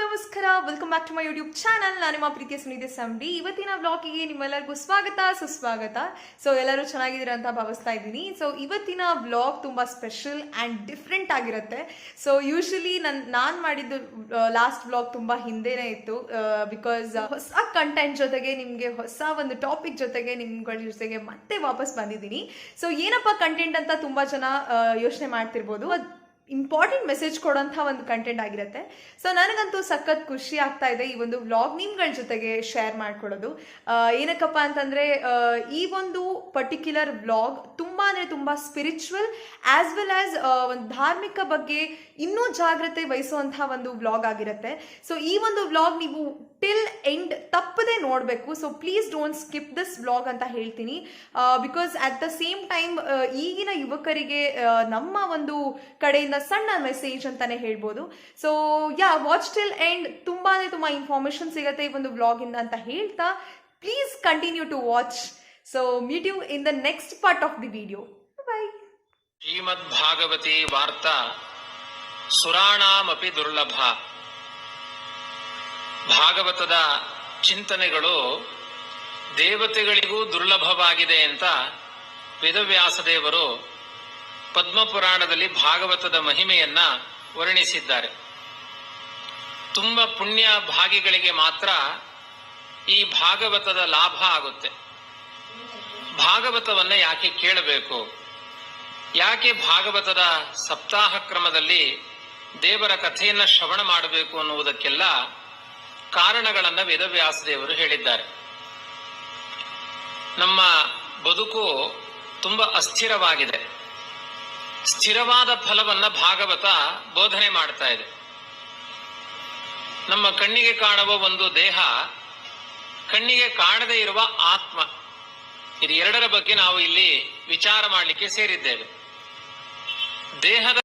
ನಮಸ್ಕಾರ. Welcome back to my YouTube channel ನಾನು ನಿಮ್ಮ ಪ್ರೀತಿಯ ಸುನಿಧಿ ಸಂಡಿ ಇವತ್ತಿನ ಬ್ಲಾಗಿಗೆ ನಿಮ್ಮೆಲ್ಲರಿಗೂ ಸ್ವಾಗತ, ಸುಸ್ವಾಗತ. ಸೊ ಎಲ್ಲರೂ ಚೆನ್ನಾಗಿದ್ದೀರಾ ಅಂತ ಭಾವಿಸ್ತಾ ಇದ್ದೀನಿ. ಸೊ ಇವತ್ತಿನ ಬ್ಲಾಗ್ ತುಂಬ ಸ್ಪೆಷಲ್ ಆ್ಯಂಡ್ ಡಿಫ್ರೆಂಟ್ ಆಗಿರುತ್ತೆ. ಸೊ ಯೂಶಲಿ ನನ್, ನಾನು ಮಾಡಿದ್ದು ಲಾಸ್ಟ್ ಬ್ಲಾಗ್ ತುಂಬ ಹಿಂದೆನೇ ಇತ್ತು ಬಿಕಾಸ್ ಹೊಸ ಕಂಟೆಂಟ್ ಜೊತೆಗೆ ನಿಮಗೆ ಹೊಸ ಒಂದು ಟಾಪಿಕ್ ಜೊತೆಗೆ ನಿಮ್ಗಳ ಜೊತೆಗೆ ಮತ್ತೆ ವಾಪಸ್ ಬಂದಿದ್ದೀನಿ. ಸೊ ಏನಪ್ಪ ಕಂಟೆಂಟ್ ಅಂತ ತುಂಬ ಜನ ಯೋಚನೆ ಮಾಡ್ತಿರ್ಬೋದು. ಇಂಪಾರ್ಟೆಂಟ್ ಮೆಸೇಜ್ ಕೊಡೋಂಥ ಒಂದು ಕಂಟೆಂಟ್ ಆಗಿರುತ್ತೆ. ಸೊ ನನಗಂತೂ ಸಖತ್ ಖುಷಿ ಆಗ್ತಾ ಇದೆ ಈ ಒಂದು ವ್ಲಾಗ್ ನಿಮ್ಗಳ ಜೊತೆಗೆ ಶೇರ್ ಮಾಡ್ಕೊಳ್ಳೋದು ಏನಕ್ಕಪ್ಪ ಅಂತಂದರೆ ಈ ಒಂದು ಪರ್ಟಿಕ್ಯುಲರ್ ವ್ಲಾಗ್ ತುಂಬ ಅಂದರೆ ತುಂಬ ಸ್ಪಿರಿಚುವಲ್ ಆಸ್ ವೆಲ್ ಆಸ್ ಒಂದು ಧಾರ್ಮಿಕ ಬಗ್ಗೆ ಇನ್ನೂ ಜಾಗ್ರತೆ ವಹಿಸುವಂಥ ಒಂದು ವ್ಲಾಗ್ ಆಗಿರುತ್ತೆ. ಸೊ ಈ ಒಂದು ವ್ಲಾಗ್ ನೀವು ಟಿಲ್ ಎಂಡ್ ತಪ್ಪದೆ ನೋಡಬೇಕು. So please don't skip this vlog ಅಂತ ಹೇಳ್ತೀನಿ. Because at the same time ಈಗಿನ ಯುವಕರಿಗೆ ನಮ್ಮ ಒಂದು ಕಡೆಯಿಂದ ಸಣ್ಣ ಮೆಸೇಜ್ ಅಂತಾನೆ ಹೇಳ್ಬೋದು. So yeah watch till end ತುಂಬಾ ಅಂದ್ರೆ ತುಂಬಾ ಇನ್ಫಾರ್ಮೇಶನ್ ಸಿಗುತ್ತೆ ಈ ಒಂದು ವ್ಲಾಗಿಂದ ಅಂತ ಹೇಳ್ತಾ. Please continue to watch so meet you in the next part of the video bye ಶ್ರೀಮದ್ ಭಾಗವತಿ ವಾರ್ತಾ. ಸುರಾಣಾಮಪಿ ದುರ್ಲಭ. ಭಾಗವತದ ಚಿಂತನೆಗಳು ದೇವತೆಗಳಿಗೂ ದುರ್ಲಭವಾಗಿದೆ ಅಂತ ವೇದವ್ಯಾಸದೇವರು ಪದ್ಮಪುರಾಣದಲ್ಲಿ ಭಾಗವತದ ಮಹಿಮೆಯನ್ನ ವರ್ಣಿಸಿದ್ದಾರೆ. ತುಂಬ ಪುಣ್ಯ ಭಾಗಿಗಳಿಗೆ ಮಾತ್ರ ಈ ಭಾಗವತದ ಲಾಭ ಆಗುತ್ತೆ. ಭಾಗವತವನ್ನ ಯಾಕೆ ಕೇಳಬೇಕು? ಯಾಕೆ ಭಾಗವತದ ಸಪ್ತಾಹ ಕ್ರಮದಲ್ಲಿ ದೇವರ ಕಥೆಯನ್ನ ಶ್ರವಣ ಮಾಡಬೇಕು ಅನ್ನುವುದಕ್ಕೆಲ್ಲ ಕಾರಣಗಳನ್ನ ವೇದವ್ಯಾಸದೇವರು ಹೇಳಿದ್ದಾರೆ. ನಮ್ಮ ಬದುಕು ತುಂಬಾ ಅಸ್ಥಿರವಾಗಿದೆ. ಸ್ಥಿರವಾದ ಫಲವನ್ನ ಭಾಗವತ ಬೋಧನೆ ಮಾಡ್ತಾ ಇದೆ. ನಮ್ಮ ಕಣ್ಣಿಗೆ ಕಾಣುವ ಒಂದು ದೇಹ, ಕಣ್ಣಿಗೆ ಕಾಣದೇ ಇರುವ ಆತ್ಮ. ಇದು ಎರಡರ ಬಗ್ಗೆ ನಾವು ಇಲ್ಲಿ ವಿಚಾರ ಮಾಡಲಿಕ್ಕೆ ಸೇರಿದ್ದೇವೆ. ದೇಹದ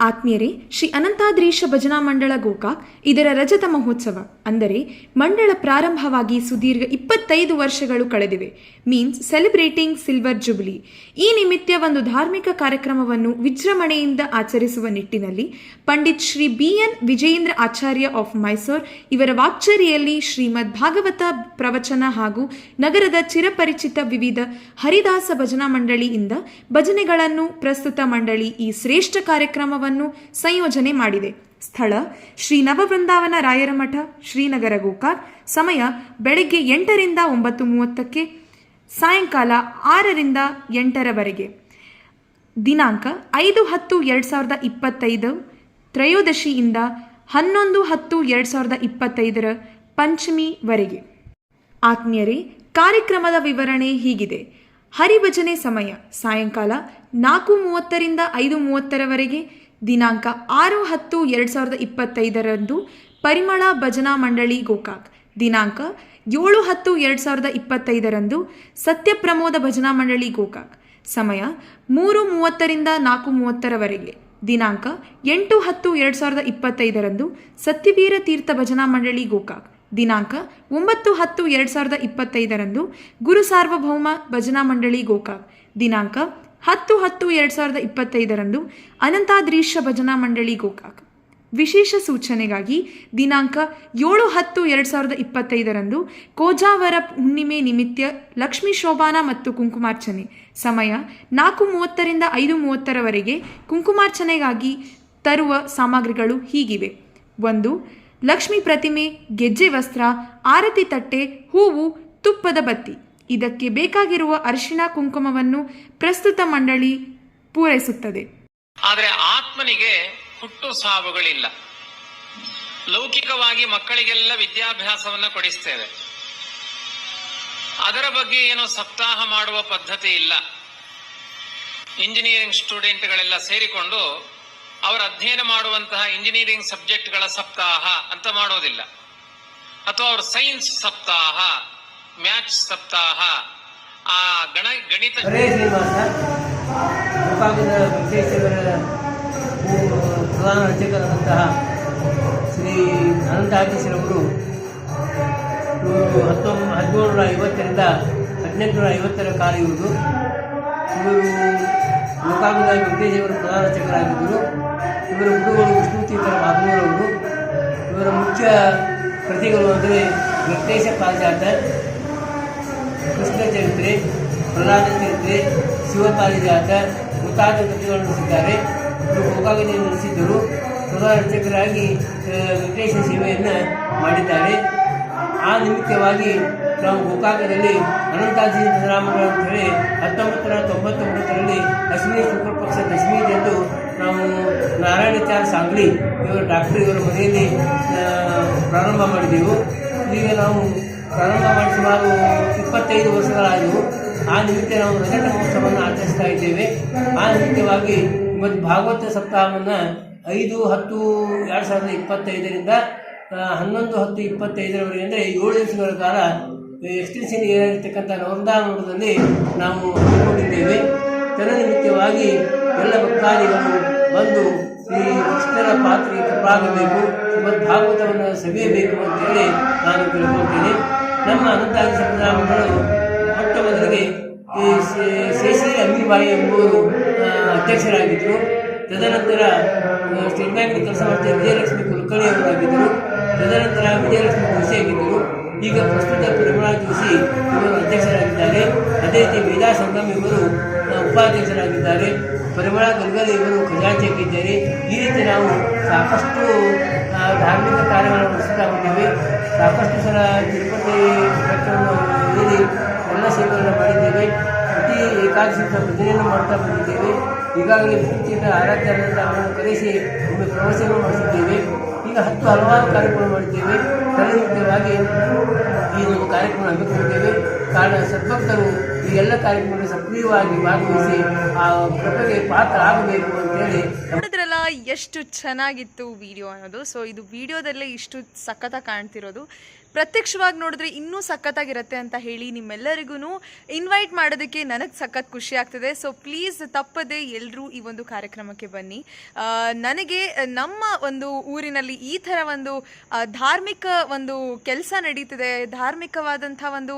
ಆತ್ಮೀಯರೇ, ಶ್ರೀ ಅನಂತಾದ್ರೀಶ ಭಜನಾ ಮಂಡಳ ಗೋಕಾಕ್ ಇದರ ರಜತ ಮಹೋತ್ಸವ. ಅಂದರೆ, ಮಂಡಳ ಪ್ರಾರಂಭವಾಗಿ ಸುದೀರ್ಘ ಇಪ್ಪತ್ತೈದು ವರ್ಷಗಳು ಕಳೆದಿವೆ. Means, celebrating silver jubilee. ಈ ನಿಮಿತ್ತ ಒಂದು ಧಾರ್ಮಿಕ ಕಾರ್ಯಕ್ರಮವನ್ನು ವಿಜೃಂಭಣೆಯಿಂದ ಆಚರಿಸುವ ನಿಟ್ಟಿನಲ್ಲಿ Pandit Shri B N Vijayendra Acharya of Mysore ಇವರ ವಾಕ್ಚರಿಯಲ್ಲಿ ಶ್ರೀಮದ್ ಭಾಗವತ ಪ್ರವಚನ ಹಾಗೂ ನಗರದ ಚಿರಪರಿಚಿತ ವಿವಿಧ ಹರಿದಾಸ ಭಜನಾ ಮಂಡಳಿಯಿಂದ ಭಜನೆಗಳನ್ನು ಪ್ರಸ್ತುತ ಮಂಡಳಿ ಈ ಶ್ರೇಷ್ಠ ಕಾರ್ಯಕ್ರಮವನ್ನು ಸಂಯೋಜನೆ ಮಾಡಿದೆ. ಸ್ಥಳ, ಶ್ರೀ ನವಬೃಂದಾವನ ರಾಯರ ಮಠ, ಶ್ರೀನಗರ ಗೋಕಾಕ್, ಸಮಯ ಬೆಳಗ್ಗೆ ಎಂಟರಿಂದ ಒಂಬತ್ತು ಮೂವತ್ತಕ್ಕೆ, ಸಾಯಂಕಾಲ ಆರರಿಂದ ಎಂಟರವರೆಗೆ. ದಿನಾಂಕ ಐದು ಹತ್ತು ಎರಡು ಸಾವಿರದ ಇಪ್ಪತ್ತೈದು, ತ್ರಯೋದಶಿಯಿಂದ ಹನ್ನೊಂದು ಹತ್ತು ಎರಡು ಸಾವಿರದ ಇಪ್ಪತ್ತೈದರ ಪಂಚಮಿವರೆಗೆ. ಆತ್ಮೀಯರೇ, ಕಾರ್ಯಕ್ರಮದ ವಿವರಣೆ ಹೀಗಿದೆ. ಹರಿಭಜನೆ ಸಮಯ, ಸಾಯಂಕಾಲ ನಾಲ್ಕು ಮೂವತ್ತರಿಂದ ಐದು ಮೂವತ್ತರವರೆಗೆ ದಿನಾಂಕ ಆರು ಹತ್ತು ಎರಡು ಸಾವಿರದ ಇಪ್ಪತ್ತೈದರಂದು ಪರಿಮಳ ಭಜನಾ ಮಂಡಳಿ ಗೋಕಾಕ್. ದಿನಾಂಕ ಏಳು ಹತ್ತು ಎರಡು ಸಾವಿರದ ಇಪ್ಪತ್ತೈದರಂದು ಸತ್ಯಪ್ರಮೋದ ಭಜನಾ ಮಂಡಳಿ ಗೋಕಾಕ್. ಸಮಯ ಮೂರು ಮೂವತ್ತರಿಂದ ನಾಲ್ಕು ಮೂವತ್ತರವರೆಗೆ. ದಿನಾಂಕ ಎಂಟು ಹತ್ತು ಎರಡು ಸಾವಿರದ ಇಪ್ಪತ್ತೈದರಂದು ಸತ್ಯವೀರ ತೀರ್ಥ ಭಜನಾ ಮಂಡಳಿ ಗೋಕಾಕ್. ದಿನಾಂಕ ಒಂಬತ್ತು ಹತ್ತು ಎರಡು ಸಾವಿರದ ಇಪ್ಪತ್ತೈದರಂದು ಗುರು ಸಾರ್ವಭೌಮ ಭಜನಾ ಮಂಡಳಿ ಗೋಕಾಕ್. ದಿನಾಂಕ ಹತ್ತು ಹತ್ತು ಎರಡು ಸಾವಿರದ ಇಪ್ಪತ್ತೈದರಂದು ಅನಂತಾದ್ರೀಶ ಭಜನಾ ಮಂಡಳಿ ಗೋಕಾಕ್. ವಿಶೇಷ ಸೂಚನೆಗಾಗಿ ದಿನಾಂಕ ಏಳು ಹತ್ತು ಎರಡು ಸಾವಿರದ ಇಪ್ಪತ್ತೈದರಂದು ಕೋಜಾವರ ಹುಣ್ಣಿಮೆ ನಿಮಿತ್ತ ಲಕ್ಷ್ಮೀ ಶೋಭಾನ ಮತ್ತು ಕುಂಕುಮಾರ್ಚನೆ. ಸಮಯ ನಾಲ್ಕು ಮೂವತ್ತರಿಂದ ಐದು ಮೂವತ್ತರವರೆಗೆ ಕುಂಕುಮಾರ್ಚನೆಗಾಗಿ ತರುವ ಸಾಮಗ್ರಿಗಳು ಹೀಗಿವೆ. ಒಂದು, ಲಕ್ಷ್ಮೀ ಪ್ರತಿಮೆ, ಗೆಜ್ಜೆ ವಸ್ತ್ರ, ಆರತಿ ತಟ್ಟೆ, ಹೂವು, ತುಪ್ಪದ ಬತ್ತಿ. ಇದಕ್ಕೆ ಬೇಕಾಗಿರುವ ಅರಿಶಿಣ ಕುಂಕುಮವನ್ನು ಪ್ರಸ್ತುತ ಮಂಡಳಿ ಪೂರೈಸುತ್ತದೆ. ಆದರೆ ಆತ್ಮನಿಗೆ ಹುಟ್ಟು ಸಾವುಗಳಿಲ್ಲ. ಲೌಕಿಕವಾಗಿ ಮಕ್ಕಳಿಗೆಲ್ಲ ವಿದ್ಯಾಭ್ಯಾಸವನ್ನು ಕೊಡಿಸ್ತೇವೆ. ಅದರ ಬಗ್ಗೆ ಏನೋ ಸಪ್ತಾಹ ಮಾಡುವ ಪದ್ಧತಿ ಇಲ್ಲ. ಇಂಜಿನಿಯರಿಂಗ್ ಸ್ಟೂಡೆಂಟ್ಗಳೆಲ್ಲ ಸೇರಿಕೊಂಡು ಅವರ ಅಧ್ಯಯನ ಮಾಡುವಂತಹ ಇಂಜಿನಿಯರಿಂಗ್ ಸಬ್ಜೆಕ್ಟ್ಗಳ ಸಪ್ತಾಹ ಅಂತ ಮಾಡೋದಿಲ್ಲ. ಅಥವಾ ಅವ್ರ ಸೈನ್ಸ್ ಸಪ್ತಾಹ ಮ್ಯಾಥ್ಸ್ ಸಪ್ತಾಹ. ಆ ಗಣ, ಗಣಿತ ಗೋಕಾಕದ ವೆಂಕಟೇಶ್ವರ ಪ್ರಧಾನ ರಚಕರಾದಂತಹ ಶ್ರೀ ಅನಂತಾದೀಶರವರು ಇವರು ಹತ್ತೊಂಬ ಹದಿನೇಳುನೂರ ಐವತ್ತರಿಂದ ಹದಿನೆಂಟುನೂರ ಐವತ್ತರ ಕಾಲ ಇವರು ಇವರು ಗೋಕಾಕದ ವೆಂಕಟೇಶ್ವರ ಪ್ರಧಾನ ರಚಕರಾಗಿದ್ದರು. ಇವರ ಗುರುಗಳು ವಿಷ್ಣು ತೀರ್ಥ ಮಾಧವರವರು ಇವರ ಮುಖ್ಯ ಮುಖ್ಯ ಕೃತಿಗಳು ಅಂದರೆ ವೆಂಕಟೇಶ ಪಾರಿಜಾತ. ಕೃಷ್ಣ ಚರಿತ್ರೆ ಪ್ರಹ್ಲಾದ ಚರಿತ್ರೆ ಶಿವಪಾರಿಜಾತ ಮುಂತಾದ ಕೃತಿಗಳನ್ನು ನಡೆಸಿದ್ದಾರೆ. ಇವರು ಗೋಕಾಕದಲ್ಲಿ ನಡೆಸಿದ್ದರು. ಪ್ರಧಾನ ವೆಂಕಟೇಶ ಸೇವೆಯನ್ನು ಮಾಡಿದ್ದಾರೆ. ಆ ನಿಮಿತ್ತವಾಗಿ ನಾವು ಗೋಕಾಕದಲ್ಲಿ ಅನಂತಾಜಿ ಬದಲಾಮಗಳು ಅಂತ ಹೇಳಿ ಹತ್ತೊಂಬತ್ತು ನೂರ ತೊಂಬತ್ತೊಂಬತ್ತರಲ್ಲಿ ಅಶ್ವಿನಿ ಶುಕ್ಲ ಪಕ್ಷ ದಶಮಿಯಂದು ನಾವು ನಾರಾಯಣಾಚಾರ್ಯ ಸಾಂಗ್ಲಿ, ಇವರು ಡಾಕ್ಟರ್ ಇವರ ಮನೆಯಲ್ಲಿ ಪ್ರಾರಂಭ ಮಾಡಿದೆವು. ಈಗ ನಾವು ಪ್ರಾರಂಭ ಮಾಡಿ ಸುಮಾರು ಇಪ್ಪತ್ತೈದು ವರ್ಷಗಳಾದವು. ಆ ನಿಮಿತ್ತ ನಾವು ರಜತ ಮಹೋತ್ಸವವನ್ನು ಆಚರಿಸ್ತಾ ಇದ್ದೇವೆ. ಆ ನಿಮಿತ್ತವಾಗಿ ಇವತ್ತು ಭಾಗವತ ಸಪ್ತಾಹವನ್ನು ಐದು, ಹತ್ತು, ಎರಡು ಸಾವಿರದ ಇಪ್ಪತ್ತೈದರಿಂದ ಹನ್ನೊಂದು, ಹತ್ತು, ಇಪ್ಪತ್ತೈದರವರೆಗೆ ಅಂದರೆ ಏಳು ದಿವಸಗಳ ಕಾಲ ಎಕ್ಸ್ಟೆನ್ಷನ್ ಏರಿರ್ತಕ್ಕಂಥ ನವರಂದಾಮಠದಲ್ಲಿ ನಾವು ಹಮ್ಮಿಕೊಂಡಿದ್ದೇವೆ. ತದನಿಮಿತ್ತವಾಗಿ ಎಲ್ಲ ಭಕ್ತಾದಿಗಳು ಬಂದು ಈ ಕೃಷ್ಣನ ಪಾತ್ರೆ ಕೃಪಾಗಬೇಕು ಭಾಗವತವನ್ನು ಸವಿಯಬೇಕು ಅಂತೇಳಿ ನಾನು ತಿಳ್ಕೊಳ್ತೇನೆ ನಮ್ಮ ಅನಂತಾದಿ ಸಂಪ್ರದಾಯಗಳು ಮೊಟ್ಟ ಮೊದಲಿಗೆ ಈ ಶೇಷಿ ಅಮೀಬಾಯಿ ಎಂಬುವರು ಅಧ್ಯಕ್ಷರಾಗಿದ್ದರು. ತದನಂತರ ಸ್ಟೇಟ್ ಬ್ಯಾಂಕ್ ಕೆಲಸ ಮಾಡ್ತಾ ವಿಜಯಲಕ್ಷ್ಮಿ ಕುಲಕರ್ಣಿ ಅವರಾಗಿದ್ದರು ತದನಂತರ ವಿಜಯಲಕ್ಷ್ಮಿ ಜೋಶಿ ಆಗಿದ್ದರು. ಈಗ ಪ್ರಸ್ತುತ ಪರಿಮಳಾ ಜೋಶಿ ಇವರು ಅಧ್ಯಕ್ಷರಾಗಿದ್ದಾರೆ. ಅದೇ ರೀತಿ ವೇದಾ ಸಂಗಮ್ ಇವರು ಉಪಾಧ್ಯಕ್ಷರಾಗಿದ್ದಾರೆ. ಪರಿಮಳ ಗಲ್ಗಲ್ ಇವರು ಖಜಾಂಚಿಯಾಗಿದ್ದಾರೆ ಈ ರೀತಿ ನಾವು ಸಾಕಷ್ಟು ಧಾರ್ಮಿಕ ಕಾರ್ಯಗಳನ್ನು ನಡೆಸುತ್ತಾ ಬಂದಿವೆ ಸಾಕಷ್ಟು ಸಲ ತಿರುಪತಿ ಏರಿ ಎಲ್ಲ ಸೇವೆಗಳನ್ನು ಮಾಡಿದ್ದೇವೆ. ಪ್ರತಿ ಏಕಾದಶಿ ಪ್ರಜೆಯನ್ನು ಮಾಡ್ತಾ ಬಂದಿದ್ದೇವೆ. ಈಗಾಗಲೇ ಪೂರ್ತಿಯಿಂದ ಆರಾಧ್ಯರಿಂದ ಅವರನ್ನು ಕರೆಸಿ ಒಮ್ಮೆ ಪ್ರವಾಸವನ್ನು ಮಾಡಿಸಿದ್ದೇವೆ. ಈಗ ಹತ್ತು ಹಲವಾರು ಕಾರ್ಯಕ್ರಮ ಮಾಡಿದ್ದೇವೆ. ತದನಿಮಿತ್ತವಾಗಿ ಈ ಒಂದು ಕಾರ್ಯಕ್ರಮ ಹಮ್ಮಿಕೊಂಡಿದ್ದೇವೆ. ಕಾರಣ ಸದ್ಭಕ್ತರು ಎಲ್ಲ ಕಾರ್ಯಕ್ರಮದಲ್ಲಿ ಸಕ್ರಿಯವಾಗಿ ಭಾಗವಹಿಸಿ ಆ ಕೃಪೆಗೆ ಪಾತ್ರ ಆಗಬೇಕು ಅಂತೇಳಿ ನೋಡಿದ್ರಲ್ಲ, ಎಷ್ಟು ಚೆನ್ನಾಗಿತ್ತು ವಿಡಿಯೋ ಅನ್ನೋದು. ಸೊ ಇದು ವಿಡಿಯೋದಲ್ಲೇ ಇಷ್ಟು ಸಖತ್ತಾಗಿ ಕಾಣ್ತಿರೋದು. ಪ್ರತ್ಯಕ್ಷವಾಗಿ ನೋಡಿದ್ರೆ ಇನ್ನೂ ಸಖತ್ತಾಗಿರುತ್ತೆ ಅಂತ ಹೇಳಿ ನಿಮ್ಮೆಲ್ಲರಿಗೂ ಇನ್ವೈಟ್ ಮಾಡೋದಕ್ಕೆ ನನಗೆ ಸಖತ್ ಖುಷಿ ಆಗ್ತದೆ. ಸೊ ಪ್ಲೀಸ್ ತಪ್ಪದೆ ಎಲ್ಲರೂ ಈ ಒಂದು ಕಾರ್ಯಕ್ರಮಕ್ಕೆ ಬನ್ನಿ. ನನಗೆ ನಮ್ಮ ಒಂದು ಊರಿನಲ್ಲಿ ಈ ಥರ ಒಂದು ಧಾರ್ಮಿಕ ಒಂದು ಕೆಲಸ ನಡೀತಿದೆ. ಧಾರ್ಮಿಕವಾದಂಥ ಒಂದು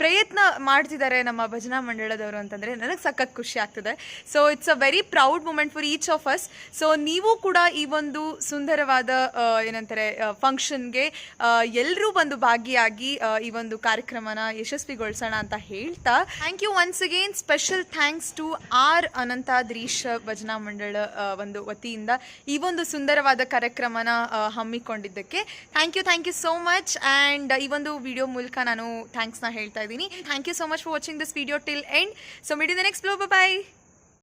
ಪ್ರಯತ್ನ ಮಾಡ್ತಿದ್ದಾರೆ ನಮ್ಮ ಭಜನಾ ಮಂಡಳದವರು ಅಂತಂದರೆ ನನಗೆ ಸಖತ್ ಖುಷಿ ಆಗ್ತದೆ. So it's a very proud moment for each of us so ನೀವು ಕೂಡ ಈ ಒಂದು ಸುಂದರವಾದ ಏನಂತಾರೆ ಫಂಕ್ಷನ್ಗೆ ಎಲ್ಲರೂ ಬಂದು ಭಾಗಿಯಾಗಿ ಈ ಒಂದು ಕಾರ್ಯಕ್ರಮನ ಯಶಸ್ವಿಗೊಳಿಸೋಣ ಅಂತ ಹೇಳ್ತಾ thank you once again special thanks to R Anantadreesh ಭಜನಾ ಮಂಡಳ ಒಂದು ವತಿಯಿಂದ ಈ ಒಂದು ಸುಂದರವಾದ ಕಾರ್ಯಕ್ರಮನ ಹಮ್ಮಿಕೊಂಡಿದ್ದಕ್ಕೆ. Thank you thank you so much and ಈ ಒಂದು ವಿಡಿಯೋ ಮೂಲಕ ನಾನು ಥ್ಯಾಂಕ್ಸ್ನ ಹೇಳ್ತಾ ಇದ್ದೀನಿ. Thank you so much for watching this video till end so meet the next blow bye